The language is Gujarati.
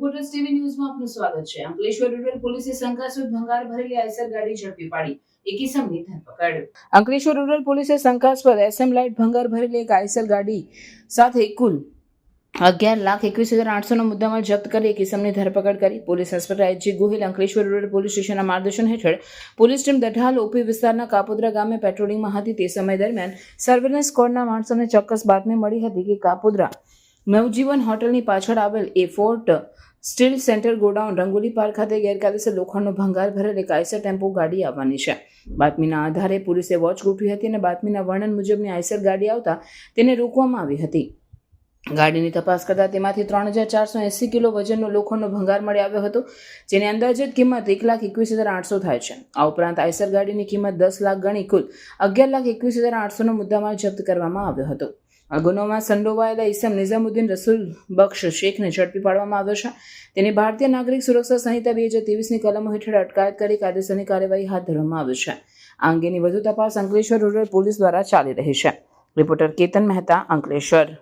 પ્રોગ્રેસ ટીવી ન્યૂઝમાં આપનું સ્વાગત છે. અંકલેશ્વર રૂરલ પોલીસે શંકાસ્પદ ભંગાર ભરેલી આઈસર ગાડી ઝડપી પાડી. અંકલેશ્વર રૂરલ પોલીસે શંકાસ્પદ એસએમ લાઇટ ભંગાર ભરેલી એક આઈસર ગાડી સાથે કુલ અગિયાર લાખ એકવીસ હજાર આઠસોનો મુદ્દામાલ જપ્ત કરી એક ઇસમની ધરપકડ કરી. Police inspector HG Gohil Ankleshwar rural police સ્ટેશનના માર્ગદર્શન હેઠળ પોલીસ ટીમ દઢાલ ઓપી વિસ્તારના કાપોદ્રા ગામે પેટ્રોલિંગમાં હતી. તે સમય દરમિયાન સર્વેલન્સ સ્કોડના માણસોને ચોક્કસ બાતમી મળી હતી કે કાપોદ્રા નવજીવન હોટલની પાછળ આવેલ એ fort steel centre godown Rangoli park ખાતે ગેરકાયદેસર લોખંડનો ભંગાર ભરેલ એક આઈસર ટેમ્પો ગાડી આવવાની છે. બાતમીના આધારે પોલીસે વોચ ગોઠવી હતી અને બાતમીના વર્ણન મુજબની આઈસર ગાડી આવતા તેને રોકવામાં આવી હતી. ગાડીની તપાસ કરતા તેમાંથી ત્રણ હજાર ચારસો એંસી કિલો વજનનો લોખંડનો ભંગાર મળી આવ્યો હતો, જેની અંદાજિત કિંમત એક લાખ એકવીસ હજાર આઠસો થાય છે. આ ઉપરાંત આઈસર ગાડીની કિંમત દસ લાખ ગણી કુલ અગિયાર લાખ એકવીસ હજાર આઠસોનો મુદ્દામાલ જપ્ત કરવામાં આવ્યો હતો. આ ગુનોમાં સંડોવાયેલા ઈસમ નિઝામુદ્દીન રસુલ બક્ષ શેખને ઝડપી પાડવામાં આવ્યો છે. તેની ભારતીય નાગરિક સુરક્ષા સંહિતા બે હજાર ત્રેવીસની કલમો હેઠળ અટકાયત કરી કાયદેસરની કાર્યવાહી હાથ ધરવામાં આવી છે. આ અંગેની વધુ તપાસ અંકલેશ્વર રૂરલ પોલીસ દ્વારા ચાલી રહી છે. રિપોર્ટર કેતન મહેતા, અંકલેશ્વર.